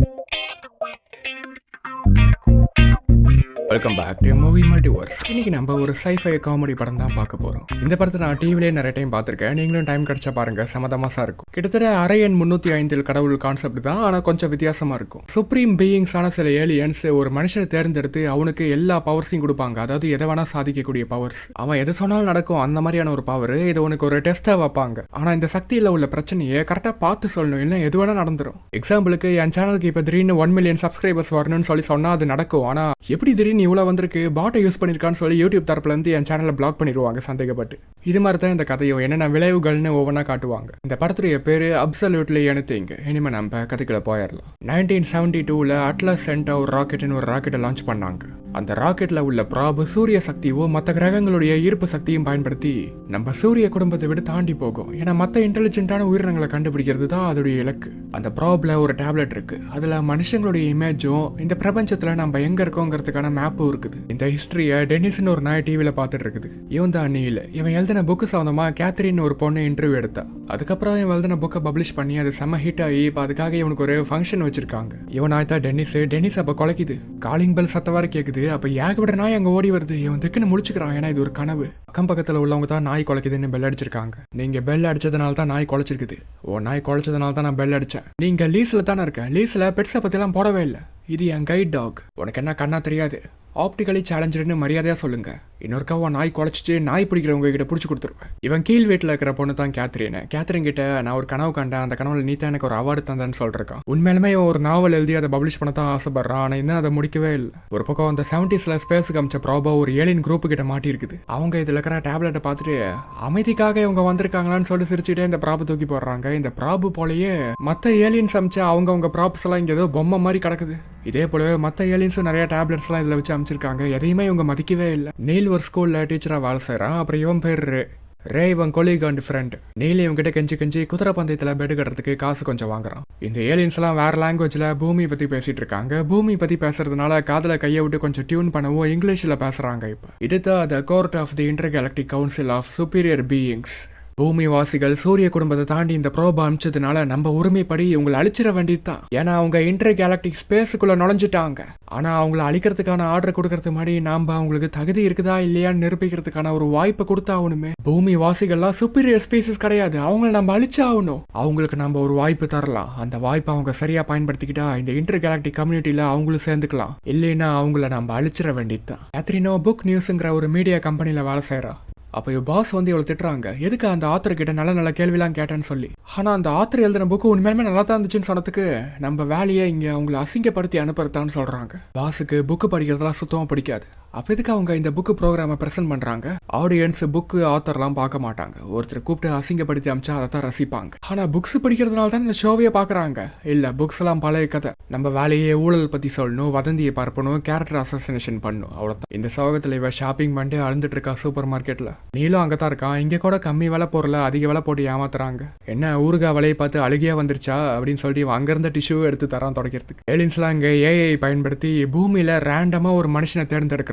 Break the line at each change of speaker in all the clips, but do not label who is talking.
Thank you. Welcome back to movie multiverse இன்னைக்கு நம்ம ஒரு சைஃபை காமெடி படம் தான் பார்க்க போறோம். இந்த படத்தை நான் டிவிலே நிறைய டைம் பார்த்துருக்கேன். நீங்களும் டைம் கிடைச்சா பாருங்க. சமதமாசா இருக்கும். கிட்டத்தட்ட அரை எண் முன்னூத்தி ஐந்தில் கடவுள் கான்செப்ட் தான். ஆனா கொஞ்சம் வித்தியாசமா இருக்கும். சுப்ரீம் பீயிங்ஸான சில ஏலியன்ஸ் ஒரு மனுஷனை தேர்ந்தெடுத்து அவனுக்கு எல்லா பவர்ஸையும் கொடுப்பாங்க. அதாவது எதை வேணா சாதிக்கக்கூடிய பவர்ஸ் அவன் எது சொன்னாலும் நடக்கும். அந்த மாதிரியான ஒரு பவர் இது உனக்கு ஒரு டெஸ்டா வைப்பாங்க. ஆனா இந்த சக்தியில உள்ள பிரச்சனையை கரெக்டா பார்த்து சொல்லணும். இல்லை எது வேணா நடந்துரும். எக்ஸாம்பிளுக்கு என் சேனலுக்கு இப்போ திடீர்னு ஒன் மில்லியன் சப்ஸ்கிரைபர்ஸ் வரணும்னு சொல்லி சொன்னா அது நடக்கும். ஆனா எப்படி திடீர்னு இவ்வளோ வந்திருக்கு பாட்டை யூஸ் பண்ணியிருக்கான்னு சொல்லி யூடியூப் தரப்புலேருந்து என் சேனலை பிளாக் பண்ணிடுவாங்க சந்தேகப்பட்டு. இது மாதிரி தான் இந்த கதையும் என்னென்ன விளைவுகள்னு ஒவ்வொன்றா காட்டுவாங்க. இந்த படத்துடைய பேர் அப்சல்யூட்லி எனத்திங் இனிமேல் நம்ம கதைக்குள்ள போயிடலாம். நைன்டீன் செவன்டி டூவில் அட்லஸ் சென்டா ஒரு ராக்கெட்னு ஒரு ராக்கெட்டை லான்ச் பண்ணாங்க. அந்த ராக்கெட்ல உள்ள ப்ராபு சூரிய சக்தியோ மற்ற கிரகங்களுடைய ஈர்ப்பு சக்தியும் பயன்படுத்தி நம்ம சூரிய குடும்பத்தை விட தாண்டி போகும். ஏன்னா மற்ற இன்டெலிஜென்ட்டான உயிரினங்களை கண்டுபிடிக்கிறது தான் அதோடைய இலக்கு. அந்த ப்ராப்ல ஒரு டேப்லெட் இருக்கு. அதுல மனுஷங்களுடைய இமேஜும் இந்த பிரபஞ்சத்துல நம்ம எங்க இருக்கோங்கிறதுக்கான மேப்பும் இருக்குது. இந்த ஹிஸ்டரியை டென்னிஸ்னு ஒரு நாய் டிவியில பார்த்துட்டு இருக்குது. இவன் தான் நீல இவன் எழுதின புக்கு சம்மந்தமா கேத்ரின் ஒரு பொண்ணு இன்டர்வியூ எடுத்தா. அதுக்கப்புறம் இவன் எழுதின புக்கை பப்ளிஷ் பண்ணி அது செம்ம ஹிட் ஆகி இப்போ அதுக்காக இவனுக்கு ஒரு ஃபங்க்ஷன் வச்சிருக்காங்க. இவன் ஆயிட்டா தான் டென்னிஸ். டென்னிஸ் அப்போ குலைக்குது. காலிங் பெல் சத்தவாறு கேட்குது அப்போ ஏகப்பட்ட நாய் அங்கே ஓடி வருது? இவன் திக்குன்னு முடிச்சுக்கிறான் ஏன்னா இது ஒரு கனவு. அக்கம் பக்கத்தில் உள்ளவங்க தான் நாய் குலைக்குதுன்னு பெல் அடிச்சிருக்காங்க. நீங்கள் பெல் அடிச்சதுனால தான் நாய் குலைச்சிருக்குது. ஓ நாய் குலைச்சதுனால தான் நான் பெல் அடித்தேன் நீங்கள் லீஸில் தானே இருக்க? லீஸில் பெட்ஸை பற்றிலாம் போடவே இல்லை. இது என் கைட் டாக் உனக்கு என்ன கண்ணா தெரியாது? ஆப்டிக்கலி சேலஞ்சர்னு மரியாதையாக சொல்லுங்கள் இன்னொருக்காவா நாய் குழச்சிட்டு நாய் பிடிக்கிறவங்க கிட்ட பிடிச்சி கொடுத்துருவேன். இவன் கீழ் வீட்டில் இருக்கிற பொண்ணு தான் கேத்ரின் கேத்ரின் கிட்ட நான் ஒரு கனவு கண்டேன். அந்த கனவுல நீ தான் எனக்கு ஒரு அவார்டு தந்தேன்னு சொல்லிருக்கான். உண்மையிலுமே ஒரு நாவல் எழுதி அதை பப்ளிஷ் பண்ண தான் ஆசைப்படுறான். ஆனால் இன்னும் அதை முடிக்கவே இல்லை. ஒரு பக்கம் அந்த செவன்டிஸில் ஸ்பேஸுக்கு அமைச்ச ப்ராபா ஒரு ஏலியன் குரூப் கிட்ட மாட்டியிருக்குது. அவங்க இதில் இருக்கிற டேப்லெட்டை பார்த்துட்டு அமைதிக்காக இவங்க வந்திருக்காங்களான்னு சொல்லி சிரிச்சுட்டே இந்த ப்ராபு தூக்கி போடுறாங்க. இந்த ப்ராபு போலயே மற்ற ஏலியன்ஸ் அமைச்ச அவங்க அவங்க ப்ராப்ஸ் எல்லாம் இங்கே ஏதோ பொம்மை மாதிரி கிடக்குது. இதே போலவே மற்ற ஏலியன்ஸும் நிறைய டேப்லெட்ஸ்லாம் இதில் வச்சு அமைச்சிருக்காங்க. எதையுமே இவங்க மதிக்கவே இல்லை. நீல் ஒரு ஸ்கூலில் டீச்சராக வேலை செய்கிறான் அப்புறம் இவன் பேர் ரே. இவன் கொலீக் அண்ட் ஃப்ரெண்ட் நீலி இவங்ககிட்ட கெஞ்சி கெஞ்சி குதிரை பந்தயத்தில் பெட் கட்டுறதுக்கு காசு கொஞ்சம் வாங்குறான். இந்த ஏலியன்ஸ்லாம் வேற லாங்குவேஜில் பூமி பற்றி பேசிகிட்டு இருக்காங்க. பூமி பற்றி பேசுறதுனால காதில் கையை விட்டு கொஞ்சம் டியூன் பண்ணவும் இங்கிலீஷில் பேசுகிறாங்க இப்போ. இதுதான் the court of the intergalactic council of superior beings பூமிவாசிகள் சூரிய குடும்பத்தை தாண்டி இந்த ப்ரோபா அமிச்சதுனால நம்ம உரிமைப்படி இவங்களை அழிச்சிட வேண்டியது தான் ஏன்னா அவங்க இன்டர் கேலக்டிக் ஸ்பேஸுக்குள்ள நுழைஞ்சிட்டாங்க. ஆனா அவங்கள அழிக்கிறதுக்கான ஆர்டர் கொடுக்கறதுக்கு முன்னாடி நாம அவங்களுக்கு தகுதி இருக்குதா இல்லையான்னு நிரூபிக்கிறதுக்கான ஒரு வாய்ப்பை கொடுத்தாகணுமே பூமி வாசிகள்லாம் சுப்பீரியர் ஸ்பீசஸ் கிடையாது. அவங்கள நம்ம அழிச்சாகணும் அவங்களுக்கு நம்ம ஒரு வாய்ப்பு தரலாம். அந்த வாய்ப்பை அவங்க சரியா பயன்படுத்திக்கிட்டா இந்த இன்டர் கேலக்டிக் கம்யூனிட்டியில அவங்களும் சேர்ந்துக்கலாம். இல்லைன்னா அவங்கள நம்ம அழிச்சிட வேண்டியது தான் கேத்ரினோ புக் நியூஸுங்கிற ஒரு மீடியா கம்பெனியில வேலை செய்யறா அப்போ என் பாஸ் வந்து இவ்வளோ திட்டுறாங்க. எதுக்கு அந்த ஆத்தர் கிட்ட நல்ல நல்ல கேள்விலாம் கேட்டேன்னு சொல்லி? ஆனால் அந்த ஆத்தர் எழுதின புக்கு உண்மையுமே நல்லா தான் இருந்துச்சுன்னு சொன்னதுக்கு நம்ம வேலையை இங்கே அவங்கள அசிங்கப்படுத்தி அனுப்புறதான்னு சொல்கிறாங்க பாஸுக்கு புக்கு படிக்கிறதெல்லாம் சுத்தமாக பிடிக்காது. அப்போ எதுக்கு அவங்க இந்த புக்கு ப்ரோக்ராமை ப்ரெசென்ட் பண்ணுறாங்க ஆடியன்ஸ் புக்கு ஆத்தர்லாம் பார்க்க மாட்டாங்க. ஒருத்தர் கூப்பிட்டு அசிங்கப்படுத்தி அமைச்சா அதை தான் ரசிப்பாங்க. ஆனால் புக்ஸ் படிக்கிறதுனால தான் இந்த ஷோவையே பார்க்குறாங்க. இல்லை புக்ஸ்லாம் பழைய கதை. நம்ம வேலையை ஊழல் பற்றி சொல்லணும் வதந்தியை பரப்பணும் கேரக்டர் அசோசினேஷன் பண்ணணும். அவ்வளோதான் இந்த சோகத்தில் இவ ஷாப்பிங் பண்ணிட்டு அழுந்துட்டு இருக்கா சூப்பர் மார்க்கெட்டில் நீளும் அங்கே தான் இருக்கான் இங்கே கூட கம்மி விலை பொருளை அதிக விலை போட்டு ஏமாத்துறாங்க. என்ன ஊருகா விலையை பார்த்து அழுகியா வந்துருச்சா? அப்படின்னு சொல்லிட்டு இவன் அங்கேருந்து டிஷ்யூ எடுத்து தரான் தொடக்கிறதுக்கு. ஏலியன்ஸ்லாம் இங்கே ஏஐ பயன்படுத்தி பூமியில் ரேண்டமாக ஒரு மனுஷனை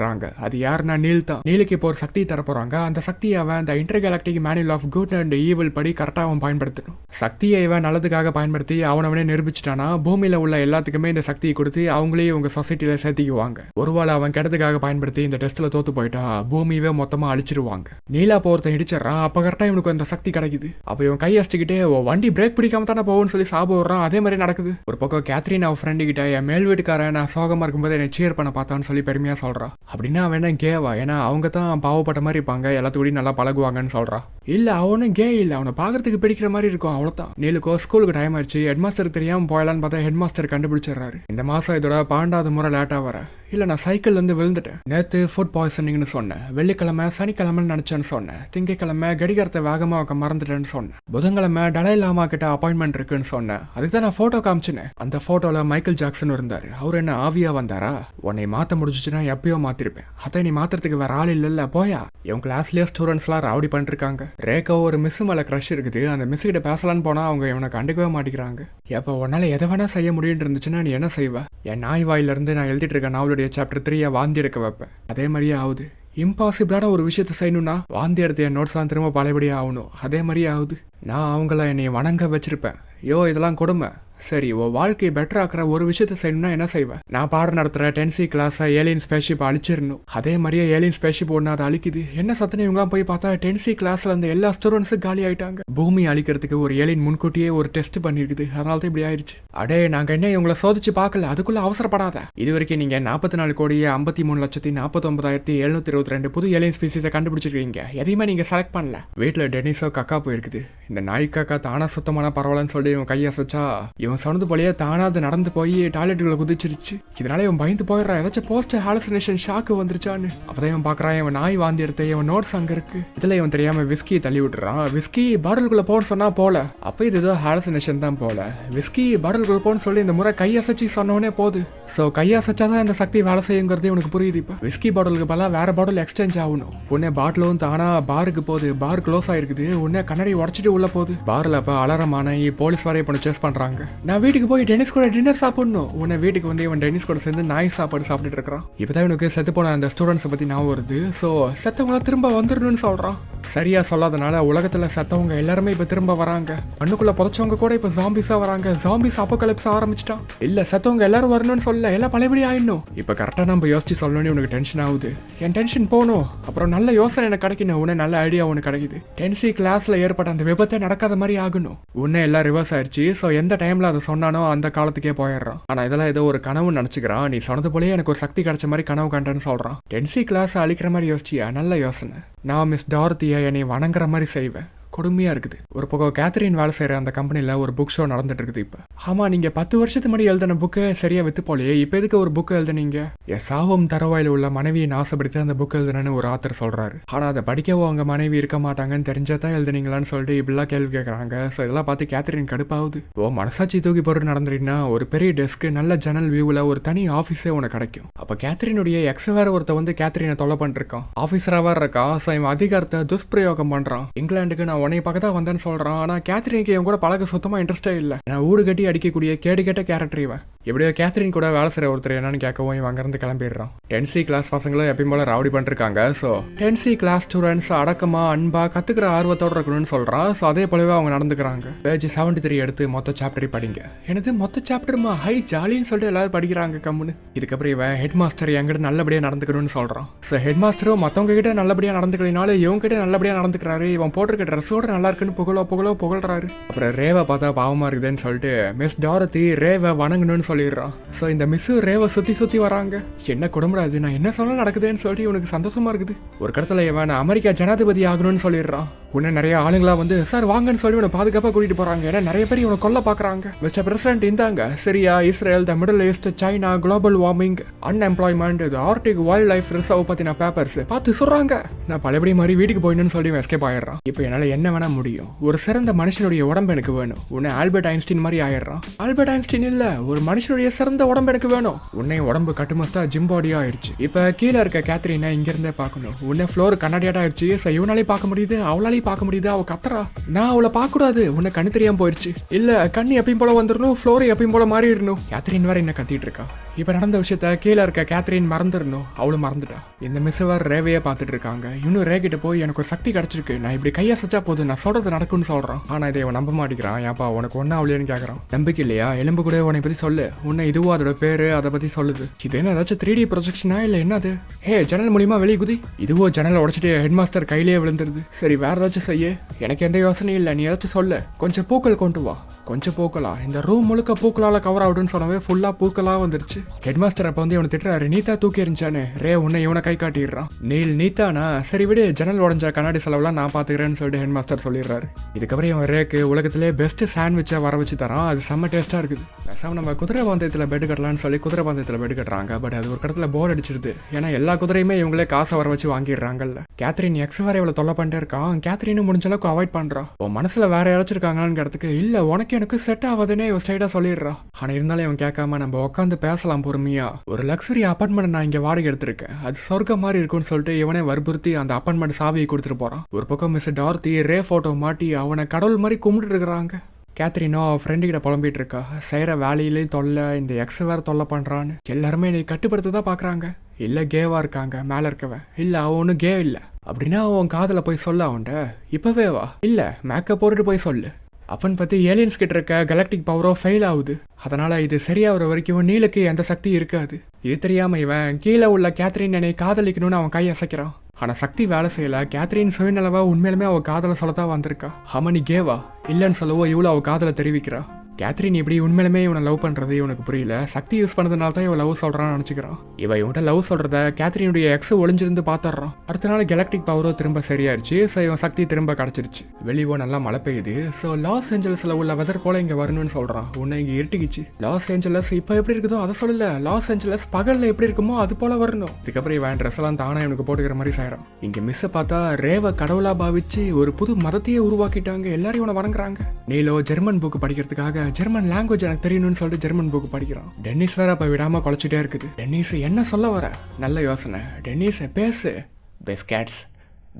போறாங்க. அது யாருன்னா நீல் தான். நீலுக்கு இப்போ ஒரு சக்தி தர போறாங்க. அந்த சக்தியை அவன் அந்த intergalactic manual of good and evil படி கரெக்டாக அவன் பயன்படுத்தணும். சக்தியை இவன் நல்லதுக்காக பயன்படுத்தி அவனவனே நிரூபிச்சிட்டானா பூமியில் உள்ள எல்லாத்துக்குமே இந்த சக்தியை கொடுத்து அவங்களே இவங்க சொசைட்டியில் சேர்த்திக்குவாங்க. ஒருவேளை அவன் கெட்டதுக்காக பயன்படுத்தி இந்த டெஸ்ட்டில் தோத்து போயிட்டா பூமியவே மொத்தமாக அழிச்சிருவாங்க. நீலா போகிறத இடிச்சிடறான் அப்போ கரெக்டாக இவனுக்கு அந்த சக்தி கிடைக்குது. அப்போ இவன் கை அடிச்சுக்கிட்டே "ஓ, வண்டி பிரேக் பிடிக்காம தானே போகும்னு சொல்லி சாப விடுறான். அதே மாதிரி நடக்குது. ஒரு பக்கம் கேத்ரின் அவன் ஃப்ரெண்டு கிட்ட என் மேல் வீட்டுக்காரன் நான் சோகமாக இருக்கும்போது என்னை சீர் பண்ண பார்த்தான்னு சொல்லி பெருமையாக சொல்றான் அப்படின்னா அவன் கேவா? ஏன்னா அவங்க தான் பாவப்பட்ட மாதிரி இருப்பாங்க எல்லாத்துக்கூடயும் நல்லா பழகுவாங்கன்னு சொல்றா. இல்ல அவனும் கே இல்ல. அவனை பார்க்கறதுக்கு பிடிக்கிற மாதிரி இருக்கும் அவ்வளவுதான். நீலுக்கோ ஸ்கூலுக்கு டைம் ஆயிடுச்சு ஹெட் மாஸ்டர் தெரியாம போயலான்னு பார்த்தா ஹெட் மாஸ்டர் கண்டுபிடிச்சிடுறாரு. இந்த மாசம் இதோட பன்னெண்டாவது முறை லேட்டா வர. இல்ல நான் சைக்கிள் வந்து விழுந்துட்டேன். நேத்து ஃபுட் பாய்சனிங்னு சொன்னேன். வெள்ளிக்கிழமை சனிக்கிழமைன்னு நினைச்சேன்னு சொன்னேன். திங்கக்கிழமை கடிகாரத்தை வேகமா வைக்க மறந்துட்டேன்னு சொன்னேன். புதன்கிழமை டலை லாமா கிட்ட அப்பாயின்மெண்ட் இருக்குன்னு சொன்னேன். அதுக்கு தான் நான் போட்டோ காமிச்சினேன். அந்த போட்டோல மைக்கேல் ஜாக்சன் இருந்தாரு. அவர் என்ன ஆவியா வந்தாரா? உன்னை மாத்த முடிஞ்சுச்சுன்னா எப்பயோ மாத்திருப்பேன் அதை நீ மாத்துறதுக்கு வேற ஆள் இல்லைல்ல போயா. என் கிளாஸ்லயே ஸ்டூடெண்ட்ஸ்லாம் ரவுடி பண்ணிருக்காங்க. ரேகா ஒரு மிஸ் மேல க்ரஷ் இருக்குது. அந்த மிஸ் கிட்ட பேசலான்னு போனா அவங்க இவனை கண்டுக்கவே மாட்டேங்கிறாங்க. எப்போ உன்னால எதை வேணா செய்ய முடியும்னு இருந்துச்சுன்னா நீ என்ன செய்வ? என் நாய் வாயில இருந்து நான் எழுதிட்டு இருக்க நாவலுடைய சாப்டர் த்ரீயை வாந்தி எடுக்க வைப்பேன் அதே மாதிரியே ஆகுது. இம்பாசிபிளான ஒரு விஷயத்த செய்யணும்னா வாந்தி எடுத்த என் நோட்ஸ்லாம் திரும்ப பழையபடியே ஆகணும். அதே மாதிரியே ஆகுது. நான் அவங்கள என்னை வணங்க வச்சிருப்பேன். யோ இதெல்லாம் கொடுமை. சரி உன் வாழ்க்கையை பெட்டர் ஆக்குற ஒரு விஷயத்த செய்யணும்னா என்ன செய்வேன் நான் பாடம் நடத்துற டென்சி கிளாஸை ஏலியன் ஸ்பேஷிப் அழிச்சிடணும். அதே மாதிரியே ஏலியன் ஸ்பேஷிப் ஒன்று அதை அழிக்குது. என்ன சத்தனை இவங்களாம் போய் பார்த்தா டென்சி கிளாஸ்ல இருந்த எல்லா ஸ்டூடெண்ட்ஸும் காலி ஆயிட்டாங்க. பூமி அழிக்கிறதுக்கு ஒரு ஏலியன் முன்கூட்டியே ஒரு டெஸ்ட் பண்ணிருக்குது. அதனால தான் இப்படி ஆயிடுச்சு அடே நாங்க என்ன இவங்கள சோதிச்சு பார்க்கல? அதுக்குள்ள அவசரப்படாத. இது வரைக்கும் நீங்க நாற்பத்தி நாலு கோடியே ஐம்பத்தி மூணு லட்சத்தி நாற்பத்தொம்பதாயிரத்தி எழுநூத்தி இருபத்தி ரெண்டு புது ஏலியன் ஸ்பீசிஸை கண்டுபிடிச்சிருக்கீங்க. எதையுமே நீங்க செலக்ட் பண்ணல. வீட்டில் டெனிஸோ கக்கா போயிருக்குது. இந்த நாய் கக்கா தானா சுத்தமான பரவாயில்லன்னு சொல்லி இவன் கையசைச்சா இவன் சொன்னது போலயே தானா அது நடந்து போய் டாய்லெட்டுகளை குதிச்சிருச்சு. இதனால இவன் பயந்து போயிடுறான் ஏதாச்சும் போஸ்ட் ஹாலுசினேஷன் ஷாக்கு வந்துருச்சான்னு. அப்பதான் இவன் பாக்குறான் இவன் நாய் வாந்தி எடுத்த இவன் நோட்ஸ் அங்க இருக்கு. இதுல இவன் தெரியாம விஸ்கியை தள்ளி விட்டுறான். விஸ்கி பாட்டிலுக்குள்ள போட சொன்னா போல. அப்ப இது ஏதோ ஹாலுசினேஷன் தான் போல. விஸ்கி பாட்டிலுக்குள்ள போன்னு சொல்லி இந்த முறை கையசைச்சு சொன்னவனே போகுது. ஸோ கையசைச்சாதான் இந்த சக்தி வேலை செய்யுங்கிறது இவனுக்கு புரியுது இப்போ. விஸ்கி பாட்டிலுக்கு பதிலாக வேற பாட்டில் எக்ஸ்சேஞ்ச் ஆகணும். உடனே பாட்டிலும் தானா பாருக்கு போகுது. பார் க்ளோஸ் ஆயிருக்குது. உடனே கண்ணாடி உடச்சிட்டு உள்ள போகுது. பார்ல அப்ப அலாரமான போலீஸ் வரைய போன சேஸ் பண்றாங்க. நான் வீட்டுக்கு போய் டென்னிஸ் கூட டின்னர் சாப்பிடணும். உன்னை வீட்டுக்கு வந்து இவன் டென்னிஸ் கூட சேர்ந்து நாய் சாப்பாடு சாப்பிட்டுட்டு இருக்கிறான். இப்பதான் இவனுக்கு செத்து போன அந்த ஸ்டூடெண்ட்ஸை பற்றி ஞாபகம் வருது. ஸோ செத்தவங்களாம் திரும்ப வந்துடணும்னு சொல்கிறான் சரியாக சொல்லாதனால உலகத்தில் செத்தவங்க எல்லாருமே இப்போ திரும்ப வராங்க. மண்ணுக்குள்ளே புதைச்சவங்க கூட இப்போ ஜாம்பிஸாக வராங்க. ஜாம்பிஸ் அப்போகலிப்ஸ் ஆரம்பிச்சிட்டான். இல்லை செத்தவங்க எல்லாரும் வரணும்னு சொல்ல எல்லாம் பழையபடி ஆயிடணும். இப்போ கரெக்டாக நம்ம யோசிச்சு சொல்லணும்னு உனக்கு டென்ஷன் ஆகுது. என் டென்ஷன் போகணும். அப்புறம் நல்ல யோசனை எனக்கு கிடைக்கணும். உன்னை நல்ல ஐடியா ஒன்று கிடைக்குது. டென்சி கிளாஸில் ஏற்பட்ட அந்த விபத்தை நடக்காத மாதிரி ஆகணும். உன்னை எல்லாம் ரிவர்ஸ் ஆயிடுச்சு ஸோ எந்த டைமில் அதை சொன்னானோ அந்த காலத்துக்கே போயிடுறான். ஆனா இதெல்லாம் ஏதோ ஒரு கனவு நினைச்சுக்கிறான். நீ சொன்னது போலயே எனக்கு ஒரு சக்தி கிடைச்ச மாதிரி கனவு கண்டேன்னு சொல்றான். டென்சி கிளாஸ் அழிக்கிற மாதிரி யோசிச்சியா? நல்ல யோசனை. நான் மிஸ் டார்த்தியை என்னை வணங்குற மாதிரி செய்வேன். கொடுமையாக இருக்குது. ஒரு பக்கம் கேத்தரின் வேலை செய்கிற அந்த கம்பெனியில் ஒரு புக் ஷோ நடந்துட்டு இருக்குது இப்போ. ஆமாம் நீங்கள் பத்து வருஷத்துக்கு முன்னாடி எழுதின புக்கை சரியாக வித்து போலையே இப்போ எதுக்கு ஒரு புக்கை எழுதுனீங்க? என் சாவம் தரவாயில் உள்ள மனைவியை ஆசைப்படுத்தி அந்த புக் எழுதுனேன்னு ஒரு ஆத்தர் சொல்கிறாரு ஆனால் அதை படிக்கவோ அவங்க மனைவி இருக்க மாட்டாங்கன்னு தெரிஞ்சதான் எழுதுனீங்களான்னு சொல்லிட்டு இப்படிலாம் கேள்வி கேட்குறாங்க ஸோ இதெல்லாம் பார்த்து கேத்தரின் கடுப்பாகுது. ஓ மனசாட்சி தூக்கி போட்டு நடந்துட்டீங்கன்னா ஒரு பெரிய டெஸ்க்கு நல்ல ஜன்னல் வியூவில் ஒரு தனி ஆஃபீஸே உனக்கு கிடைக்கும். அப்போ கேத்தரினுடைய எக்ஸ் வேற ஒருத்த வந்து கேத்தரினை தொலை பண்ணிருக்கான் ஆஃபீஸராக வேற இருக்கான் ஸோ இவன் அதிகாரத்தை துஷ்பிரயோகம் பண்ணுறான் இங்கிலாந்துக்கு நான் உன்னை பக்கம் தான் வந்தேன்னு சொல்கிறான் ஆனால் கேத்தரினுக்கு என் கூட பழக சுத்தமாக இன்ட்ரெஸ்டே இல்லை. நான் ஊடு கட்டி அடிக்கக்கூடிய கேடு கேட்ட கேரக்டர் இவன். எப்படியோ கேத்தரின் கூட வேலை செய்கிற ஒருத்தர் என்னன்னு கேட்கவும் இவன் அங்கேருந்து கிளம்பிடுறான். டென்சி கிளாஸ் பசங்களும் எப்பயும் போல ரவுடி பண்ணிருக்காங்க. ஸோ டென்சி கிளாஸ் ஸ்டூடெண்ட்ஸ் அடக்கமா அன்பா கத்துக்கிற ஆர்வத்தோட இருக்கணும்னு சொல்றான். ஸோ அதே போலவே அவங்க நடந்துக்கிறாங்க. பேஜ் செவன்டி த்ரீ எடுத்து மொத்த சாப்டரை படிங்க. எனது மொத்த சாப்டருமா ஹை ஜாலின்னு சொல்லிட்டு எல்லாரும் படிக்கிறாங்க கம்முன்னு. இதுக்கப்புறம் இவன் ஹெட் மாஸ்டர் என்கிட்ட நல்லபடியாக நடந்துக்கணும்னு சொல்றான். ஸோ ஹெட் மாஸ்டரும் மற்றவங்க கிட்ட நல்லபடியாக நடந்துக்கலினால இவங்க கிட்ட நல்லபடியாக நடந்துக்கிறாரு. இவன் போட்டிருக்க ட்ரெஸ்ஸோட நல்லா இருக்குன்னு புகழோ புகழோ புகழ்றாரு. அப்புறம் ரேவை பார்த்தா பாவமா இருக்குதுன்னு சொல்லிட்டு மிஸ் டாரத்தி ரேவை வணங்கணும்னு சொல்லிடுறான் ஸோ இந்த மிஸ்ஸு ரேவை சுற்றி சுற்றி வராங்க என்ன குடும்பம் இது? நான் என்ன சொல்ல நடக்குதுன்னு சொல்லிட்டு இவனுக்கு சந்தோஷமா இருக்குது. ஒரு கடத்துல இவன் அமெரிக்கா ஜனாதிபதி ஆகணும்னு சொல்லிடுறான். உன்ன நிறைய ஆளுங்களா வந்து சார் வாங்கன்னு சொல்லி இவனை பாதுகாப்பாக கூட்டிட்டு போறாங்க. ஏன்னா நிறைய பேர் இவனை கொல்ல பார்க்கறாங்க மிஸ்டர் பிரசிடென்ட் இந்தாங்க. Syria Israel the middle east China global warming unemployment இது ஆர்டிக் வைல்ட் லைஃப் ரிசர்வ் பத்தின பேப்பர்ஸ் பார்த்து சொல்றாங்க. நான் பழையபடி மாதிரி வீட்டுக்கு போயிடணும்னு சொல்லி எஸ்கேப் ஆயிடுறான். இப்போ என்னால் என்ன வேணா முடியும். ஒரு சிறந்த மனுஷனுடைய உடம்பு எனக்கு வேணும். உன்னை ஆல்பர்ட் ஐன்ஸ்டீன் மாதிரி ஆயிடுறான். ஆல்பர்ட் ஐன்ஸ்டீன் இல்லை ஒரு மனுஷனுடைய சிறந்த உடம்பு எனக்கு வேணும். உன்னை உடம்பு கட்டுமஸ்தா ஜிம் பாடியா ஆயிடுச்சு இப்போ கீழே இருக்க கேத்ரினா இங்க இருந்தே பார்க்கணும். உன்னை ஃப்ளோர் கண்ணாடியாடா ஆயிடுச்சு ஸோ இவனாலையும் பார்க்க முடியுது? அவளாலையும் பார்க்க முடியுது? அவ கத்துறா. நான் அவளை பார்க்க கூடாது உன்னை கண்ணு தெரியாம போயிடுச்சு இல்ல கண்ணு எப்பயும் போல வந்துடணும் ஃப்ளோர் எப்பயும் போல மாறிடணும். கேத்ரின் வேற என்ன கத்திட்டு இருக்கா? இப்போ நடந்த விஷயத்த கீழே இருக்க கேத்ரின் மறந்துடணும். அவளும் மறந்துட்டா. இந்த மிஸ் ரேவையை ரேவையே பார்த்துட்டு இருக்காங்க. இன்னும் ரேகிட்ட போய் எனக்கு ஒரு சக்தி கிடச்சிருக்கு. நான் இப்படி கையை சச்சா போதும். நான் சொல்கிறது நடக்கும்னு சொல்கிறான் ஆனால் இதை இவன் நம்ப மாட்டேங்கிறான். ஏப்பா உனக்கு ஒன்றா அவளையன்னு கேட்குறான் நம்பிக்கை இல்லையா? எலும்பு கூட உன்னை பற்றி சொல்லு. உன்னை இதுவோ அதோட பேர் அதை பற்றி சொல்லுது. இது என்ன ஏதாச்சும் த்ரீ டி ப்ரொஜெக்ஷனா இல்லை என்னது? ஹே ஜன்னல் மூலியமாக வெளியே குதி. இதுவோ ஜன்னல் உடச்சிட்டு ஹெட் மாஸ்டர் கையிலேயே விழுந்துருது. சரி வேற ஏதாச்சும் செய்ய. எனக்கு எந்த யோசனையும் இல்லை. நீ ஏதாச்சும் சொல்லு. கொஞ்சம் பூக்கள் கொண்டு வா. கொஞ்சம் பூக்களா இந்த ரூம் முழுக்க பூக்களால் கவர் ஆகுதுன்னு சொன்னவே ஃபுல்லாக பூக்களாக வந்துருச்சு. ஹெட் மாஸ்டர் அப்ப வந்து இவனை திட்டுறாரு. நீதா தூக்கி எறிஞ்சானு. ரே உன்னை இவனை கை காட்டிடுறான். நீல் நீதானா? சரி விடு ஜன்னல் உடஞ்ச கண்ணாடி செலவுலாம் நான் பார்த்துக்கிறேன்னு சொல்லிட்டு ஹெட் மாஸ்டர் சொல்லிடுறாரு. இதுக்கப்புறம் இவன் ரேக்கு உலகத்திலே பெஸ்ட் சாண்ட்விச்சை வர வச்சு தரான். அது செம்ம டேஸ்ட்டாக இருக்குது. பேசாம நம்ம குதிரை பந்தயத்தில் பெட் கட்டலாம்னு சொல்லி குதிரை பந்தயத்தில் பெட் கட்டுறாங்க. பட் அது ஒரு கடத்துல போர் அடிச்சிருது. ஏன்னா எல்லா குதிரையுமே இவங்களே காசை வர வச்சு வாங்கிடுறாங்கல்ல. கேத்ரின் எக்ஸ் வேற இவ்வளவு தொல்லை பண்ணிட்டே இருக்கான். கேத்ரினும் முடிஞ்ச அளவுக்கு அவாய்ட் பண்ணுறான் உன் மனசில் வேற யாராச்சும் இருக்காங்களான்னு இல்லை உனக்கு எனக்கு செட் ஆகுதுன்னே இவன் ஸ்ட்ரைட்டாக சொல்லிடுறா ஆனா இருந்தாலும் இவன் கேட்காம நம்ம உட்காந்து பேசலாம். பொறுமையா? ஒரு லக்ஸுரி அப்பார்ட்மெண்ட் நான் இங்க வாடகை எடுத்திருக்கேன். அது சொர்க்கம் மாதிரி இருக்கும்னு சொல்லிட்டு இவனே வற்புறுத்தி அந்த அப்பார்ட்மெண்ட் சாவியை கொடுத்துட்டு போறான். ஒரு பக்கம் மிஸ் டார்த்தி ரே போட்டோ மாட்டி அவனை கடவுள் மாதிரி கும்பிட்டு இருக்கிறாங்க. கேத்ரினோ அவள் ஃப்ரெண்டு கிட்ட புலம்பிட்டு இருக்கா. செய்கிற வேலையிலே தொல்லை இந்த எக்ஸ் வேற தொல்லை பண்ணுறான்னு எல்லாருமே என்னை கட்டுப்படுத்த தான் பார்க்குறாங்க இல்லை கேவா இருக்காங்க மேலே இருக்கவன். இல்லை அவன் ஒன்றும் கே இல்லை. அப்படின்னா அவன் காதில் போய் சொல்ல அவன்கிட்ட. இப்போவே வா. இல்லை மேக்கப் போட்டுட்டு போய் சொல்லு. அப்பன் பார்த்து ஏலியன்ஸ் கிட்ட இருக்க கலெக்டிக் பவரோ ஃபெயில் ஆகுது. அதனால் இது சரியாகிற வரைக்கும் நீலுக்கு எந்த சக்தி இருக்காது. இது தெரியாமல் இவன் கீழே உள்ள கேத்ரின் என்னை காதலிக்கணும்னு அவன் கை அசைக்கிறான். ஆனால் சக்தி வேலை செய்யல கேத்ரின் சுயநலவா உண்மையிலுமே அவள் காதலை சொல்லத்தான் வந்திருக்கா. ஹமனி கேவா இல்லைன்னு சொல்லவோ இவ்வளோ அவள் காதலை தெரிவிக்கிறா. கேத்ரின் இப்படி உண்மையிலுமே இவனை லவ் பண்ணுறது இவனுக்கு புரியல. சக்தி யூஸ் பண்ணதுனால தான் இவன் லவ் சொல்கிறான்னு நினச்சிக்கிறான். இவன் இவன்ட்ட லவ் சொல்கிறத கேத்ரினுடைய எக்ஸ் ஒளிஞ்சிருந்து பார்த்துட்றான் அடுத்த நாள் கெலக்டிக் பவரோ திரும்ப சரியாயிருச்சு. ஸோ இவன் சக்தி திரும்ப கிடைச்சிருச்சு. வெளியோ நல்லா மழை பெய்யுது. ஸோ லாஸ் ஏஞ்சல்ஸில் உள்ள வெதர் போல இங்கே வரணும்னு சொல்கிறான் உன்னை இங்கே இருட்டுக்குச்சு. லாஸ் ஏஞ்சலஸ் இப்போ எப்படி இருக்குதோ அதை சொல்லல. லாஸ் ஏஞ்சலஸ் பகலில் எப்படி இருக்குமோ அது போல வரணும். இதுக்கப்புறம் இவன் ட்ரெஸ் எல்லாம் தானே இவனுக்கு போட்டுக்கிற மாதிரி செய்யறான் இங்கே மிஸ்ஸை பார்த்தா ரேவை கடவுளா பாவிச்சு ஒரு புது மதத்தையே உருவாக்கிட்டாங்க. எல்லாரும் இவனை வணங்குறாங்க. நீலோ ஜெர்மன் புக் படிக்கிறதுக்காக ஜெர்மன் லாங்குவேஜ் எனக்கு தெரியணும்னு சொல்லிட்டு ஜெர்மன் புக் படிக்கிறான் டென்னிஸ் வேற அப்ப விடாம குழச்சிட்டே இருக்குது. டென்னிஸ் என்ன சொல்ல வர? நல்ல யோசனை. டென்னிஸ் பேசு. Biscuits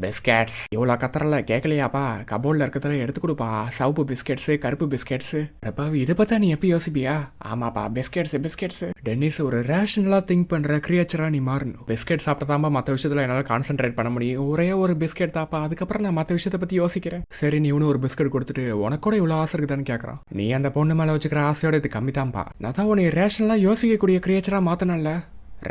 biscuits. இவ்வளோ கத்துறல கேட்கலையாப்பா கபோர்டில் இருக்கிறதுல எடுத்து கொடுப்பா. சவுப்பு பிஸ்கெட்ஸு கருப்பு பிஸ்கெட்ஸு. அப்பா இதை பார்த்தா நீ எப்போ யோசிப்பியா? ஆமாப்பா பிஸ்கெட்ஸ் பிஸ்கெட்ஸ். டென்னிஸ் ஒரு ரேஷனலாக திங்க் பண்ணுற கிரியேச்சராக நீ மாறணும். பிஸ்கெட் சாப்பிட்டதாம்பா மற்ற விஷயத்தில் என்னால் கான்சென்ட்ரேட் பண்ண முடியும். ஒரே ஒரு பிஸ்கெட் தாப்பா. அதுக்கப்புறம் நான் மற்ற விஷயத்தை பற்றி யோசிக்கிறேன். சரி நீ இவனு ஒரு பிஸ்கெட் கொடுத்துட்டு உனக்கு கூட இவ்வளோ ஆசை இருக்குதான்னு கேட்குறான். நீ அந்த பொண்ணு மேலே வச்சுக்கிற ஆசையோட இது கம்மி தான்ப்பா நான் தான் உன்னை ரேஷனலாக யோசிக்கக்கூடிய கிரியேச்சராக மாற்றினல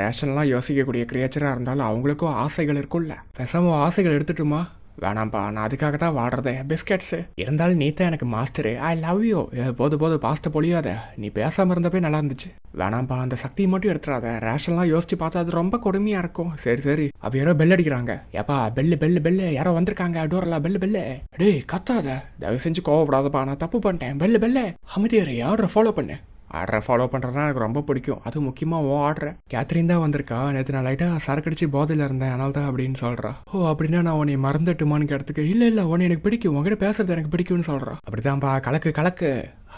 ரேஷன்லாம் யோசிக்கக்கூடிய கிரியேச்சராக இருந்தாலும் அவங்களுக்கும் ஆசைகள் இருக்கும்ல பேசாம ஆசைகள் எடுத்துட்டுமா? வேணாம்ப்பா நான் அதுக்காக தான் வாடுறதே பிஸ்கெட்ஸு இருந்தாலும் நீ தான் எனக்கு மாஸ்டரு ஐ லவ் யூ போது போது பாஸ்ட்டை பொழியாத. நீ பேசாமல் இருந்தப்பே நல்லா இருந்துச்சு. வேணாம்ப்பா அந்த சக்தியை மட்டும் எடுத்துறாத ரேஷன்லாம் யோசிச்சு பார்த்தா அது ரொம்ப கொடுமையாக இருக்கும். சரி சரி. அப்போ யாரோ பெல் அடிக்கிறாங்க. ஏப்பா பெல்லு பெல்லு பெல்லு யாரோ வந்திருக்காங்க. டோரெல்லாம் பெல்லு பெல்லு டேய் கத்தாத. தயவு செஞ்சு கோவப்படாதப்பா. நான் தப்பு பண்ணிட்டேன். பெல்லு பெல்லு அமைதியாரு ஆர்டரை ஃபாலோ பண்ணு? ஆர்டரை ஃபாலோ பண்ணுறதுனா எனக்கு ரொம்ப பிடிக்கும். அது முக்கியமாக ஓ ஆர்டரை கேத்ரின் தான் வந்திருக்கா. நேற்று நான் லைட்டாக சரக்கடிச்சு போதையில் இருந்தேன். அதனால தான் அப்படின்னு சொல்கிறா ஓ அப்படின்னா நான் உன்னை மறந்துட்டுமான்னு கேட்டதுக்கு இல்லை இல்லை உன்னை எனக்கு பிடிக்கும். உங்ககிட்ட பேசுறது எனக்கு பிடிக்கும்னு சொல்கிறா அப்படி தான்ப்பா கலக்கு கலக்கு.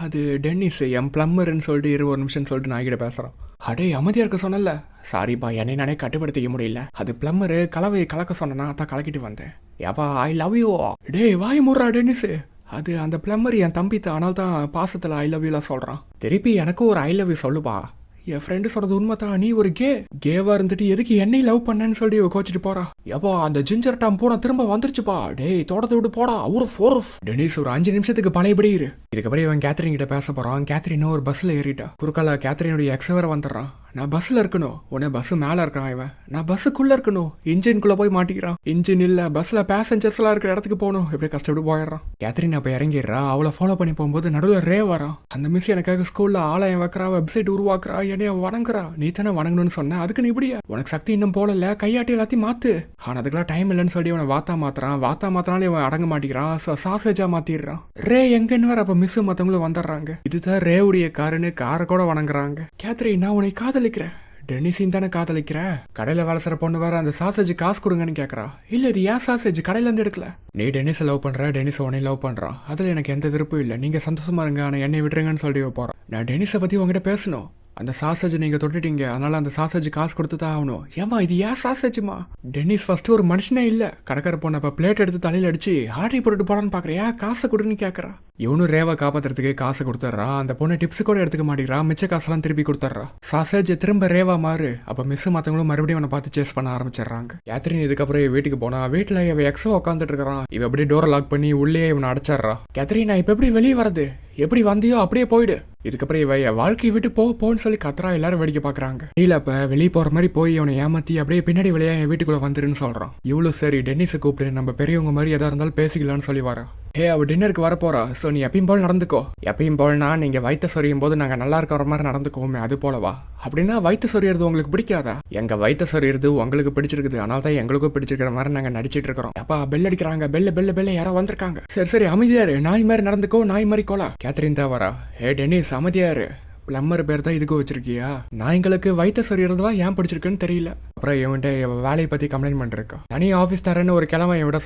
அது டென்னிஸ் என் பிளம்மர்னு சொல்லிட்டு இரு ஒரு நிமிஷம் சொல்லிட்டு நான் கிட்ட பேசுகிறான் அடே அமைதியாக இருக்க சொன்னல சாரிப்பா என்னை நானே கட்டுப்படுத்திக்க முடியல. அது பிளம்மரு கலவையை கலக்க சொன்னேன்னா அதான் கலக்கிட்டு வந்தேன். ஏப்பா ஐ லவ் யூ டேய் வாய் முடுறா டென்னிஸு. அது அந்த பிளம்பர் என் தம்பி ஆனால் தான் பாசத்தில் ஐ லவ் யூலாம் சொல்கிறான் திருப்பி எனக்கும் ஒரு ஐ லவ் யூ சொல்லுப்பா. என் ஃப்ரெண்டு சொல்றது உண்மை தான் நீ ஒரு கே கேவா இருந்துட்டு எதுக்கு என்னை லவ் பண்ணேன்னு சொல்லி கோச்சிட்டு போறா? எப்பா அந்த ஜிஞ்சர் டாம் பூனை திரும்ப வந்துருச்சுப்பா. டேய் தோட்டத்தை விட்டு போடா. ஒரு ஃபோர் டெனிஸ் ஒரு அஞ்சு நிமிஷத்துக்கு பழையபடி இரு. இதுக்கப்புறம் இவன் கேத்ரின் கிட்ட பேச போறான். கேத்ரின் ஒரு பஸ்ல ஏறிட்டா. குறுக்கால கேத்ரினுடைய எக்ஸ் வேற வந்துடுறான். நான் பஸ்ஸில் இருக்கணும். உடனே பஸ்ஸு மேலே இருக்கான் இவன். நான் பஸ்ஸுக்குள்ளே இருக்கணும். இன்ஜின்குள்ளே போய் மாட்டிக்கிறான். இன்ஜின் இல்லை பஸ்ஸில் பேசஞ்சர்ஸ்லாம் இருக்கிற இடத்துக்கு போகணும். இப்படியே கஷ்டப்பட்டு போயிடுறான். கேத்ரின் அப்போ இறங்கிடுறா. அவளை ஃபாலோ பண்ணி போகும்போது நடுவில் ரே வரான். அந்த மிஸ் எனக்காக ஸ்கூலில் ஆலயம் வைக்கிறா வெப்சைட் உருவாக்குறா என்னைய வணங்குறா. நீ தானே வணங்கணும்னு சொன்னேன் அதுக்கு நீ இப்படியா? உனக்கு சக்தி இன்னும் போகல கையாட்டி எல்லாத்தையும் மாற்று ஆனால் அதுக்கெல்லாம் டைம் இல்லைன்னு சொல்லி அவனை வாத்தா மாத்துறான். வாத்தா மாத்தினாலே இவன் அடங்க மாட்டேங்கிறான் சாசேஜா மாத்திடுறான். ரே எங்கன்னு வேற அப்போ மிஸ் மற்றவங்களும் வந்துடுறாங்க. இதுதான் ரேவுடைய காருன்னு காரை கூட வணங்குறாங்க. கேத்ரி நான் உன்னை காதலிக்கிறேன் டென்னிஸையும் தானே காதலிக்கிற? கடையில் வேலை செய்கிற பொண்ணு வேற அந்த சாசேஜ் காசு கொடுங்கன்னு கேட்குறா இல்லை இது ஏன் சாசேஜ் கடையிலேருந்து எடுக்கல? நீ டென்னிஸை லவ் பண்ணுற டென்னிஸை உன்னை லவ் பண்ணுறான் அதில் எனக்கு எந்த திருப்பும் இல்லை. நீங்கள் சந்தோஷமா இருங்க ஆனால் என்னை விட்டுருங்கன்னு சொல்லி போகிறேன் நான் டென்னிஸை பற்றி உங்ககிட்ட பேசணும். அந்த சாசேஜ் நீங்கள் தொட்டுட்டீங்க. அதனால அந்த சாசேஜ் காசு கொடுத்து தான் ஆகணும். ஏமா இது ஏன் சாசேஜ்மா டென்னிஸ் ஃபர்ஸ்ட் ஒரு மனுஷனே இல்லை. கடைக்கார பொண்ணை இப்போ பிளேட் எடுத்து தலையில் அடிச்சு ஆட்டி போட்டுட்டு போடான்னு பார்க்குறியா காசை கொடுன்னு கேட்குறா இவனும் ரேவா காப்பாத்துறதுக்கு காசை கொடுத்துட்றா. அந்த பொண்ணு டிப்ஸ் கூட எடுத்துக்க மாட்டேங்கிறா. மிச்ச காசெல்லாம் திருப்பி கொடுத்துட்றா. சாசேஜ் திரும்ப ரேவா மாறு. அப்போ மிஸ் மற்றவங்களும் மறுபடியும் அவனை பார்த்து சேஸ் பண்ண ஆரம்பிச்சிடுறாங்க. கேத்ரின் இதுக்கப்புறம் வீட்டுக்கு போனா வீட்டில் இவன் எக்ஸோ உட்காந்துட்டு இருக்கிறான். இவ அப்படியே டோரை லாக் பண்ணி உள்ளே இவனை அடைச்சிட்றா. கேத்ரின் நான் இப்போ எப்படி வெளியே வரது எப்படி வந்தியோ அப்படியே போயிடு. இதுக்கப்புறம் இவ என் வாழ்க்கையை விட்டு போ போன்னு சொல்லி கத்துறா. எல்லாரும் வேடிக்கை பார்க்குறாங்க இல்ல அப்ப வெளியே போற மாதிரி போய் அவனை ஏமாத்தி அப்படியே பின்னாடி வெளியே என் வீட்டுக்குள்ள வந்துருன்னு சொல்றான். இவ்வளோ சரி டென்னிஸை கூப்பிடு. நம்ம பெரியவங்க மாதிரி எதா இருந்தாலும் பேசிக்கலாம்னு சொல்லி வரா ஏ அவ டின்னருக்கு வர போறா ஸோ நீ எப்பயும் போல் நடந்துக்கோ. எப்பயும் போல்னா நீங்கள் வயிற்று சொரியும் போது நாங்கள் நல்லா இருக்கிற மாதிரி நடந்துக்கோமே அது போலவா? அப்படின்னா வயிற்று சொரியறது உங்களுக்கு பிடிக்காதா? எங்க வயிற்று சொரியறது உங்களுக்கு பிடிச்சிருக்குது. ஆனால் தான் எங்களுக்கும் பிடிச்சிருக்கிற மாதிரி நாங்கள் நடிச்சிட்டு இருக்கிறோம். அப்பா பெல் அடிக்கிறாங்க. பெல்ல பெல்ல பெல்ல யாரோ வந்திருக்காங்க. சரி சரி அமைதியாரு நாய் மாதிரி நடந்துக்கோ நாய் மாதிரி கோலா. கேத்ரின் தான் வரா ஹே டென்னிஸ் அமைதியாரு பிளம்மர் பேர் தான் இதுக்கு வச்சிருக்கியா? நாய்ங்களுக்கு வயிற்று சொரியறதுலாம் ஏன் பிடிச்சிருக்குன்னு தெரியல. அப்புறம் இவன்ட்ட வேலையை பத்தி கம்ப்ளைண்ட் பண்ணிருக்கான் தனி ஆஃபீஸ் தரேன்னு ஒரு கிழமை இவன் விட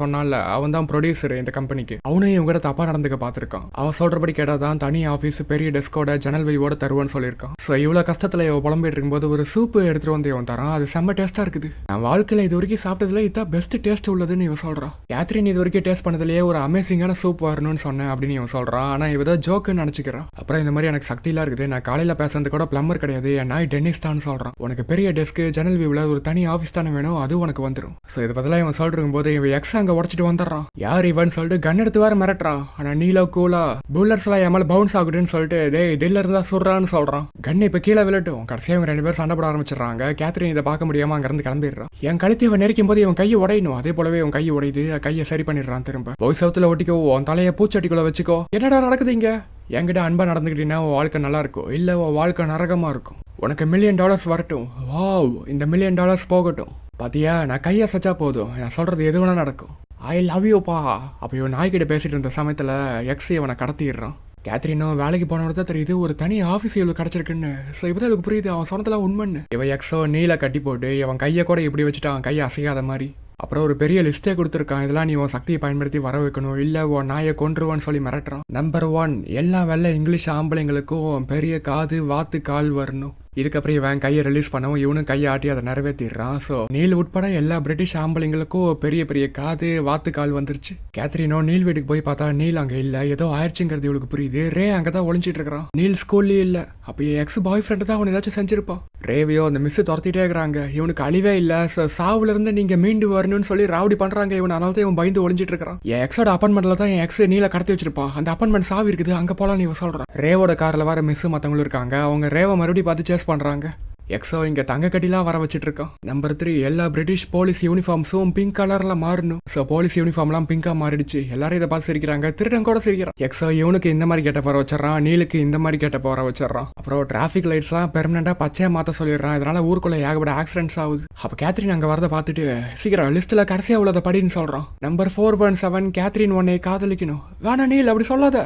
அவன் தான் ப்ரொடியூசர் இந்த கம்பெனிக்கு அவனும் இவங்க கூட தப்பா நடந்துக்க பார்த்துருக்கான். அவன் சொல்றபடி கேட்டா தான் தனி ஆஃபீஸ் பெரிய டெஸ்கோட ஜன்னல் வைவோட தருவேன்னு சொல்லியிருக்கான். ஸோ இவ்வளோ கஷ்டத்துல இவன் புலம்பிட்டு இருக்கும்போது ஒரு சூப்பு எடுத்துட்டு வந்து இவன் தரான். அது செம்ம டேஸ்டா இருக்குது. நான் வாழ்க்கையில இது வரைக்கும் சாப்பிட்டதுல இதான் பெஸ்ட் டேஸ்ட் உள்ளதுன்னு இவன் சொல்றான். கேத்ரின் இது வரைக்கும் டேஸ்ட் பண்ணதுலயே ஒரு அமேசிங்கான சூப் வரணும்னு சொன்னேன் அப்படின்னு இவன் சொல்றான். ஆனா இவ தான் ஜோக்குன்னு நினைச்சுக்கிறான். அப்புறம் இந்த மாதிரி எனக்கு சக்தியெல்லாம் இருக்குது. நான் காலையில் பேசுறது கூட பிளம்பர் கிடையாது. என் நாய் டென்னிஸ் தான் சொல்கிறான் உனக்கு பெரிய டெஸ்க்கு ஜன்னல் வியூவில் ஒரு தனி ஆஃபீஸ் தானே வேணும் அது உனக்கு வந்துடும் ஸோ இது பதிலாக இவன் சொல்லிருக்கும் போது இவன் எக்ஸ் அங்கே உடச்சிட்டு வந்துடுறான். யார் இவன் சொல்லிட்டு கன் எடுத்து வேறு மிரட்டுறான். ஆனால் நீலோ கூலா புல்லர்ஸ்லாம் என் மேலே பவுன்ஸ் ஆகுதுன்னு சொல்லிட்டு இதே தில்ல இருந்தா சொல்கிறான்னு சொல்கிறான் கன் இப்போ கீழே விழட்டும். கடைசியாக இவன் ரெண்டு பேரும் சண்டை போட ஆரம்பிச்சிடுறாங்க. கேத்ரின் இதை பார்க்க முடியாமல் அங்கேருந்து கிளம்பிடுறான். என் கழுத்தை இவன் நெரிக்கும் போது இவன் கையை உடையணும். அதே போலவே இவன் கையை உடையுது. கையை சரி பண்ணிடுறான் திரும்ப. போய் சவுத்தில் ஒட்டிக்கோ உன் தலையை பூச்சட்டிக்குள்ளே வச்சுக்கோ. என்னடா நடக்குது இங்கே? என்கிட்ட அன்பாக நடந்துக்கிட்டீங்கன்னா உன் வாழ்க்கை நல்லாயிருக்கும் இல்லை உன் வாழ்க்கை நரகமாக இருக்கும். உனக்கு மில்லியன் டாலர்ஸ் வரட்டும். வாவ் இந்த மில்லியன் டாலர்ஸ் போகட்டும். பாத்தியா? நான் கையை சச்சா போதும். நான் சொல்கிறது எது வேணால் நடக்கும். ஐ லவ் யூப்பா அப்போ இவன் நாய்கிட்ட பேசிட்டு இருந்த சமயத்தில் எக்ஸ் இவனை கடத்திடுறான். கேத்ரினும் வேலைக்கு போனவங்க தான் தெரியுது ஒரு தனி ஆஃபீஸ் இவளுக்கு கிடச்சிருக்குன்னு. ஸோ இப்போ இவளுக்கு புரியுது அவன் சொன்னதெல்லாம் உண்மைன்னு. இவன் எக்ஸோ நீல கட்டி போட்டு இவன் கையை கூட இப்படி வச்சுட்டான். கையை அசையாத மாதிரி. அப்புறம் ஒரு பெரிய லிஸ்ட்டே கொடுத்துருக்கான். இதெல்லாம் நீ உன் சக்தியை பயன்படுத்தி வர வைக்கணும். இல்லை உன் நாயை கொன்றுவான்னு சொல்லி மிரட்டுறான். நம்பர் ஒன் எல்லா வெள்ளை இங்கிலீஷ் ஆம்பளைங்களுக்கும் பெரிய காது வாத்து கால் வரணும். இதுக்கப்புறம் இவன் கையை ரிலீஸ் பண்ணவும் இவனும் கையை ஆட்டி அதை நிறைவேற்றிடுறான் ஸோ நீல் உட்பட எல்லா பிரிட்டிஷ் ஆம்பளைங்களுக்கும் பெரிய பெரிய காது வாத்து கால் வந்துருச்சு. கேத்ரினோ நீல் வீட்டுக்கு போய் பார்த்தா நீல் அங்கே இல்லை. ஏதோ ஆயிடுச்சுங்கிறது இவளுக்கு புரியுது. ரே அங்கே தான் ஒழிஞ்சிட்டு இருக்கிறான் நீல் ஸ்கூல்லேயே இல்லை. அப்போ எக்ஸ் பாய் ஃப்ரெண்டு தான் அவன் ஏதாச்சும் செஞ்சிருப்பான். ரேவையோ அந்த மிஸ் துரத்திட்டே இருக்கிறாங்க. இவனுக்கு அழிவே இல்லை. ஸோ சாவுலேருந்து நீங்கள் மீண்டு வரணும்னு சொல்லி ராவடி பண்ணுறாங்க இவன். அதனால தான் இவன் பயந்து ஒழிஞ்சிட்டு இருக்கிறான் என் எக்ஸோட அப்பார்ட்மெண்ட்ல தான் என் எக்ஸ் நீல கடத்தி வச்சிருப்பான். அந்த அப்பார்ட்மெண்ட் சாவி இருக்குது. அங்கே போகலான்னு இவன் சொல்கிறான் ரேவோட காரில் வர மிஸ் மற்றவங்களும் இருக்காங்க. அவங்க ரேவை மறுபடியும் பார்த்து சேஸ் பண்றாங்க. எக்ஸோ இங்கே தங்க கட்டிலாம் வர வச்சிட்டு நம்பர் த்ரீ எல்லா பிரிட்டிஷ் போலீஸ் யூனிஃபார்ம்ஸும் பிங்க் கலரில் மாறணும். ஸோ போலீஸ் யூனிஃபார்ம்லாம் பிங்காக மாறிடுச்சு. எல்லாரும் இதை பார்த்து சிரிக்கிறாங்க. திருடன் கூட சிரிக்கிறான். எக்ஸோ இவனுக்கு இந்த மாதிரி கேட்ட போற வச்சிடறான். நீலுக்கு இந்த மாதிரி கேட்ட போற வச்சிடறான். அப்புறம் டிராஃபிக் லைட்ஸ்லாம் பெர்மனெண்டாக பச்சையாக மாற்ற சொல்லிடுறான். இதனால ஊருக்குள்ளே ஏகப்பட்ட ஆக்சிடென்ட்ஸ் ஆகுது. அப்போ கேத்ரின் அங்கே வரதை பார்த்துட்டு சீக்கிரம் லிஸ்ட்டில் கடைசியாக உள்ளதை படின்னு சொல்கிறோம் number four one seven Catherine ஒன்னே காதலிக்கணும். வேணா நீல் அப்படி சொல்லாத.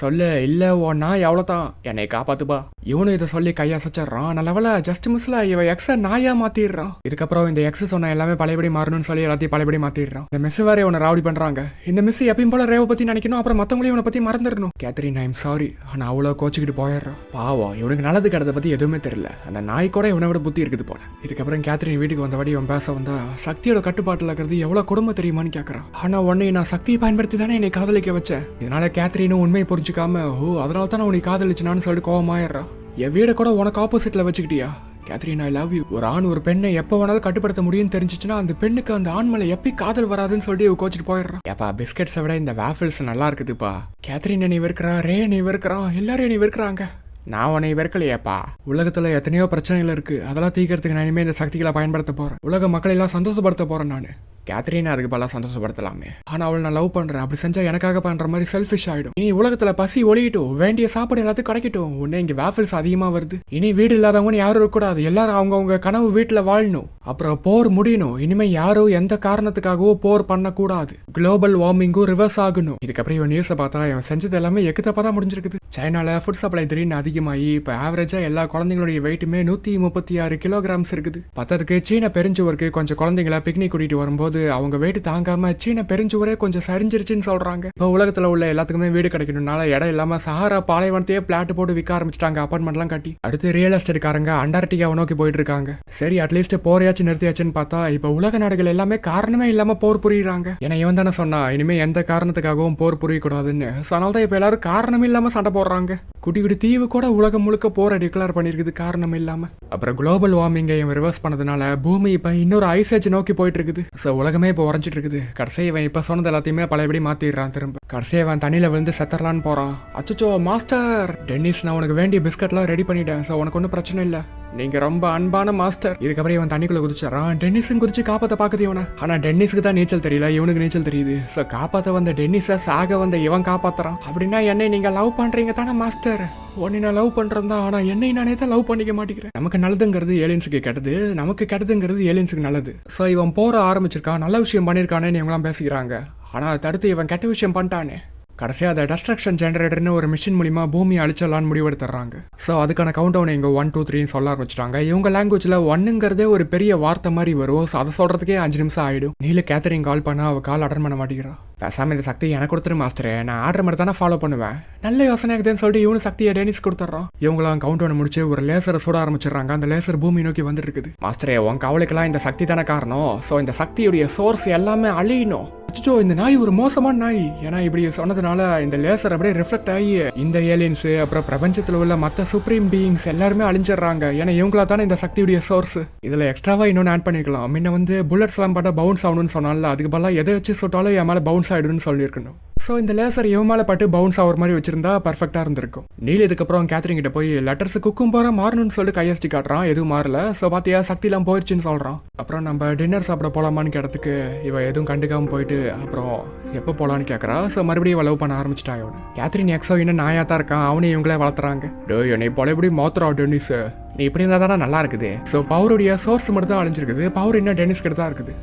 சொல்லு இல்லை உன் நாய் அவ்வளோதான் என்னை காப்பாத்துப்பா. இவனும் இதை சொல்லி கையசச்சிடுறான் நல்ல வேலை ஜஸ்ட் மிஸ்ல இவ எக்ஸ நாயா மாத்திடுறான். இதுக்கப்புறம் இந்த எக்ஸ் சொன்ன எல்லாமே பழையபடி மாறணும்னு சொல்லி எல்லாத்தையும் பழையபடி மாத்திடுறான். இந்த மிஸ் வேற இவனை ராவடி பண்றாங்க. இந்த மிஸ் எப்பயும் போல ரேவ பத்தி நினைக்கணும். அப்புறம் மத்தவங்களையும் இவனை பத்தி மறந்துடணும். கேத்ரின் ஐம் சாரி ஆனா அவ்வளோ கோச்சிக்கிட்டு போயிடுறான். பாவம் இவனுக்கு நல்லது கிடத பத்தி எதுவுமே தெரியல. அந்த நாய் கூட இவனை விட புத்தி இருக்குது போல. இதுக்கப்புறம் கேத்ரின் வீட்டுக்கு வந்தபடி இவன் பேச வந்தா சக்தியோட கட்டுப்பாட்டில் இருக்கிறது எவ்வளவு குடும்ப தெரியுமான்னு கேட்கறான் ஆனா உன்னை நான் சக்தியை பயன்படுத்தி தானே என்னை காதலிக்க வச்சேன். இதனால கேத்ரினும் உண்மையை புரிஞ்சுக்காம ஓ அதனால தான் உன்னை காதலிச்சினான்னு சொல்லிட்டு கோவமாயிடுறா என் வீடை கூட உனக்கு ஆப்போசிட்ல வச்சுக்கிட்டியா? கேத்ரின் ஐ லவ் யூ ஒரு ஆண் ஒரு பெண்ணை எப்போ வேணாலும் கட்டுப்படுத்த முடியும்னு தெரிஞ்சிச்சுன்னா அந்த பெண்ணுக்கு அந்த ஆண் மேலே எப்பயும் காதல் வராதுன்னு சொல்லிட்டு கோச்சிட்டு போயிடுறான் ஏப்பா பிஸ்கட்ஸை விட இந்த வேஃபிள்ஸ் நல்லா இருக்குதுப்பா கேத்ரின் நீ வெறுக்கிறான் ரே நீ வெறுக்கிறான் எல்லாரும் நீ வெறுக்கிறாங்க. நான் உன்னை வெறுக்கலையேப்பா. உலகத்துல எத்தனையோ பிரச்சனைகள் இருக்கு. அதெல்லாம் தீக்கிறதுக்கு நான் இனிமே இந்த சக்திகளை பயன்படுத்த போறேன். உலக மக்களை எல்லாம் சந்தோஷப்படுத்த போறேன் நான். கேத்ரின் அதுக்கு பல சந்தோஷப்படுத்தலாமே. ஆனா அவள் நான் லவ் பண்றேன். அப்படி செஞ்சா எனக்காக பண்ற மாதிரி செல்ஃபிஷ் ஆயிடும். இனி உலகத்துல பசி ஒழியிட்டும். வேண்டிய சாப்பாடு எல்லாத்துக்கும் கிடைக்கட்டும். உடனே இங்க வேஃபிள்ஸ் அதிகமா வருது. இனி வீடு இல்லாதவங்கன்னு யாரும் இருக்கக்கூடாது எல்லாரும் அவங்கவுங்க கனவு வீட்டுல வாழணும். அப்புறம் போர் முடியணும். இனிமே யாரும் எந்த காரணத்துக்காகவோ போர் பண்ணக்கூடாது. குளோபல் வார்மிங்கும் ரிவர்ஸ் ஆகணும். இதுக்கப்புறம் இவன் நியூஸை பார்த்தா இவன் செஞ்சது எல்லாமே எக்குத்தப்பா தான் முடிஞ்சிருக்குது. சைனாவில் ஃபுட் சப்ளை திடீர்னு அதிகமாகி இப்போ ஆவரேஜாக எல்லா குழந்தைங்களுடைய வெயிட்டுமே நூற்றி முப்பத்தி ஆறு கிலோகிராம்ஸ் இருக்குது. பத்ததுக்கு சீன பெருஞ்சுவருக்கு கொஞ்சம் குழந்தைங்கள பிக்னிக் கூட்டிகிட்டு வரும்போது அவங்க வெயிட் தாங்காமல் சீன பெருஞ்சுவரே கொஞ்சம் சரிஞ்சிருச்சுன்னு சொல்கிறாங்க இப்போ உலகத்தில் உள்ள எல்லாத்துக்குமே வீடு கிடைக்கணும்னால இடம் இல்லாமல் சஹாரா பாலைவனத்தையே பிளாட் போட்டு விற்க ஆரம்பிச்சிட்டாங்க அப்பார்ட்மெண்ட்லாம் கட்டி. அடுத்து ரியல் எஸ்டேட்காரங்க அண்டார்டிகாவை நோக்கி போயிட்டு இருக்காங்க. சரி அட்லீஸ்ட் போரையாச்சும் நிறுத்தியாச்சுன்னு பார்த்தா இப்போ உலக நாடுகள் எல்லாமே காரணமே இல்லாமல் போர் புரியுறாங்க. ஏன்னா இவன் தானே சொன்னா இனிமேல் எந்த காரணத்துக்காகவும் போர் புரியக்கூடாதுன்னு. ஸோ அதனால தான் இப்போ எல்லாரும் காரணம் இல்லாமல் சண்டை போடுறாங்க. குட்டி குட்டி தீவு கூட உலகம் முழுக்க போரை டிக்ளேர் பண்ணியிருக்குது காரணம் இல்லாம. அப்புறம் குளோபல் வார்மிங்கை இவன் ரிவர்ஸ் பண்ணதுனால பூமி இப்போ இன்னொரு ஐஸ் ஏஜ் நோக்கி போயிட்டு இருக்குது ஸோ உலகமே இப்போ உறைஞ்சிட்டு இருக்குது கடைசி இவன் இப்போ சொன்னது எல்லாத்தையுமே பழையபடி மாத்திடுறான் திரும்ப. கடைசி இவன் தண்ணியில விழுந்து செத்தரலான்னு போறான். அச்சோ மாஸ்டர் டென்னிஸ் நான் உனக்கு வேண்டிய பிஸ்கட்லாம் ரெடி பண்ணிட்டேன். ஸோ உனக்கு ஒன்றும் பிரச்சனை இல்லை. நீங்க ரொம்ப அன்பான மாஸ்டர். இதுக்கப்புறம் இவன் தண்ணிக்குள்ள குதிச்சாரான் டென்னிஸும் குறிச்சு காப்பாத்த பாக்குது இவனை. ஆனா டென்னிஸ்க்கு தான் நீச்சல் தெரியல இவனுக்கு நீச்சல் தெரியுது. சோ காப்பாத்த வந்த டென்னிஸ சாக வந்த இவன் காப்பாத்துறான். அப்படின்னா என்னை நீங்க லவ் பண்றீங்க தானே மாஸ்டர்? உன்னை நான் லவ் பண்றேன் தான் ஆனா என்னை நானே தான் லவ் பண்ணிக்க மாட்டேங்கிறேன். நமக்கு நல்லதுங்கிறது ஏலியன்ஸுக்கு கெட்டது நமக்கு கெட்டதுங்கிறது ஏலியன்ஸுக்கு நல்லது. சோ இவன் போற ஆரம்பிச்சிருக்கான் நல்ல விஷயம் பண்ணியிருக்கானேன்னு இவங்களாம் பேசிக்கிறாங்க. ஆனா அதை தடுத்து இவன் கெட்ட விஷயம் பண்ணிட்டானே. கடைசியாக அதை டஸ்ட்ரக்ஷன் ஜென்ரேட்டர்னு ஒரு மிஷின் மூலிமா பூமி அழிச்சிடலான்னு முடிவெடுத்துறாங்க ஸோ அதுக்கான கவுண்ட் டவுன் இங்கே ஒன் டூ த்ரீன்னு சொல்ல ஆரம்பிச்சிட்டாங்க. இவங்க லாங்குவேஜில் ஒன்னுங்கிறதே ஒரு பெரிய வார்த்தை மாதிரி வரும். ஸோ அதை சொல்கிறதுக்கே அஞ்சு நிமிஷம் ஆகிடும் நீல கேத்தரிங் கால் பண்ணால் அவள் கால் அட்டன் பண்ண மாட்டேங்கிறா. பேசாமல் இந்த சக்தி எனக்கு கொடுத்துரு மாஸ்டரே நான் ஆர்டர் மாதிரி தானே ஃபாலோ பண்ணுவேன். நல்ல யோசனை இருக்குதுன்னு சொல்லிட்டு இவனு சக்தியை டெனிஸ் கொடுத்துட்றான். இவங்களாம் கவுண்ட் டவுன் முடிச்சு ஒரு லேசரை சுட ஆரம்பிச்சிடுறாங்க. அந்த லேசர் பூமி நோக்கி வந்துட்டு இருக்குது. மாஸ்டரே உன் கவலைக்கெல்லாம் இந்த சக்தி தானே காரணம். ஸோ இந்த சக்தியுடைய சோர்ஸ் எல்லாமே அழியணும். அச்சோ இந்த நாய் ஒரு மோசமான நாய். ஏன்னா இப்படி சொன்னதுனால இந்த லேசர் அப்படியே ரிஃப்ளெக்ட் ஆகி இந்த ஏலியன்ஸ் அப்புறம் பிரபஞ்சத்தில் உள்ள மற்ற சுப்ரீம் பீயிங்ஸ் எல்லாருமே அழிஞ்சிடுறாங்க. ஏன்னா இவங்களா தானே இந்த சக்தியுடைய சோர்ஸ் இதில் எக்ஸ்ட்ராவா இன்னொன்று ஆட் பண்ணிக்கலாம் முன்ன வந்து புல்லட்ஸ் எல்லாம் பவுன்ஸ் ஆகணும்னு சொன்னால அதுக்கு பதிலாக எதை வச்சு சுட்டாலும் என் மேலே பவுன்ஸ் ஆகிடுன்னு சொல்லியிருக்கணும். ஸோ இந்த லேசர் இவன் மேலே பட்டு பவுன்ஸ் ஆகிற மாதிரி வச்சிருந்தா பர்ஃபெக்டாக இருந்திருக்கும். நீல் இதுக்கப்புறம் கேத்ரின் கிட்ட போய் லெட்டர்ஸ் குக்கும் போகிற மாறணும்னு சொல்லிட்டு கையஸ்டி காட்டுறான். எதுவும் மாறல. ஸோ பார்த்தியா சக்திலாம் போயிடுச்சுன்னு சொல்கிறான் அப்புறம் நம்ம டின்னர் சாப்பிட போகலாமான்னு கேட்டதுக்கு இவ எதுவும் கண்டுக்காமல் போயிட்டு அப்புறம் எப்போ போகலான்னு கேட்குறா ஸோ மறுபடியும் இவ லவ் பண்ண ஆரம்பிச்சிட்டா இவன். கேத்ரின் எக்ஸோ இன்னும் நாயாக தான் இருக்கான். அவனையும் இவங்களே வளர்த்துறாங்க. டோ என்னை போல எப்படி மாத்திரா டென்னிஸ்? நீ இப்படி இருந்தால் தானே நல்லா இருக்குது? ஸோ பவருடைய சோர்ஸ் மட்டும் தான் அழிஞ்சிருக்குது. பவர் இன்னும் டென்னிஸ் கிட்ட தான் இருக்குது.